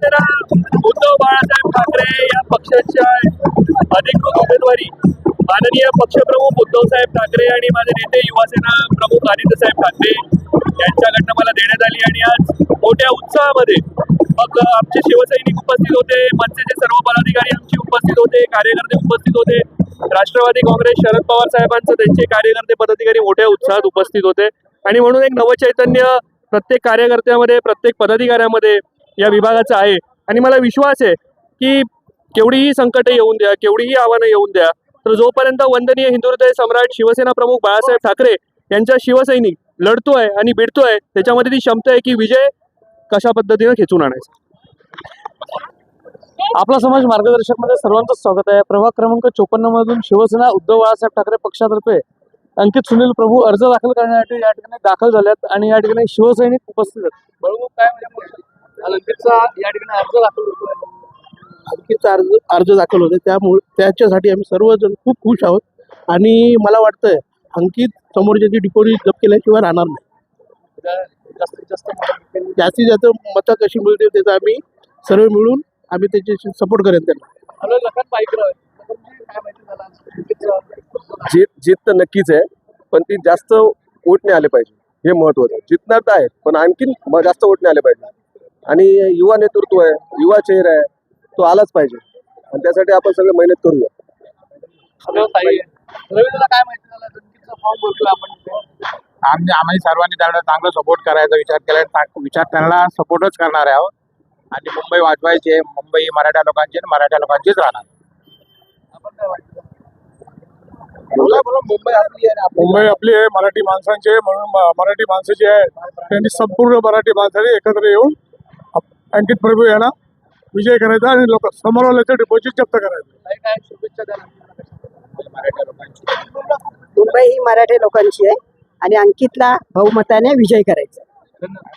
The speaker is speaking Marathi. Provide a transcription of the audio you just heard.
शिवसेना उद्धव बाळासाहेब ठाकरे या पक्षाच्या अधिकृत उमेदवारी. माननीय पक्षप्रमुख उद्धवसाहेब ठाकरे आणि माझे नेते युवासेना प्रमुख आदित्यसाहेब ठाकरे यांच्याकडनं मला देण्यात आली आणि आज मोठ्या उत्साहामध्ये मग आमचे शिवसैनिक उपस्थित होते मनसेचे सर्व पदाधिकारी आमचे उपस्थित होते कार्यकर्ते उपस्थित होते. राष्ट्रवादी काँग्रेस शरद पवार साहेबांचं त्यांचे कार्यकर्ते पदाधिकारी मोठ्या उत्साहात उपस्थित होते. आणि म्हणून एक नवचैतन्य प्रत्येक कार्यकर्त्यामध्ये प्रत्येक पदाधिकाऱ्यामध्ये या विभागाचं आहे. आणि मला विश्वास आहे की केवढीही संकटे येऊन द्या केवढीही आव्हानं येऊन द्या तर जोपर्यंत वंदनीय हिंदू सम्राट शिवसेना प्रमुख बाळासाहेब ठाकरे यांच्या शिवसैनिक लढतोय आणि भिडतोय त्याच्यामध्ये ती क्षमता आहे की विजय कशा पद्धतीनं खेचून आणायचा. आपला समाज मार्गदर्शकमध्ये सर्वांचं स्वागत आहे. प्रभाग क्रमांक चोपन्न मधून शिवसेना उद्धव बाळासाहेब ठाकरे पक्षातर्फे अंकित सुनील प्रभू अर्ज दाखल करण्यासाठी या ठिकाणी दाखल झाल्यात आणि या ठिकाणी शिवसैनिक उपस्थित आहेत. बरोबर काय म्हणजे या ठिकाणी अर्ज दाखल अंकितचा अर्ज अर्ज दाखल होते त्यामुळे त्याच्यासाठी आम्ही सर्वजण खूप खुश आहोत. आणि मला वाटतंय अंकित समोरच्याची डिपॉझिट जप केल्याशिवाय राहणार नाही. जास्तीत जास्त जास्तीत जास्त मतं कशी मिळते त्याचा आम्ही सर्व मिळून आम्ही त्याच्याशी सपोर्ट करेन त्यांना. लखन जीत जीत तर नक्कीच आहे पण ती जास्त वोट नाही आले पाहिजे. हे महत्वाचं आहे. जितणार तर आहे पण आणखीन जास्त वोट नाही आले पाहिजे. आणि युवा नेतृत्व आहे युवा चेहरा आहे तो आलाच पाहिजे. आणि त्यासाठी आपण सगळे मेहनत करूया. हॅलो ताई रवींद्रला काय माहिती झालं? अंकितचा फॉर्म भरला आपण इथे. आम्ही आम्ही सर्वांनी त्याला चांगला सपोर्ट करायचा विचार केला विचार त्यांना सपोर्टच करणार आहोत. आणि मुंबई वाजवायची आहे. मुंबई मराठा लोकांची आणि मराठा लोकांचीच राहणार. आपण काय वाटतं? बोला बोला मुंबई आपली आहे मुंबई आपली आहे. मराठी माणसांची आहे. म्हणून मराठी माणसाची आहे त्यांनी संपूर्ण मराठी माणसाने एकत्र येऊन अंकित प्रभू यांना विजय करायचा आणि लोक समोरवाल्याचं डिपॉझिट जप्त करायचं. मुंबई ही मराठी लोकांची आहे आणि अंकितला बहुमताने विजय करायचा धन्यवाद.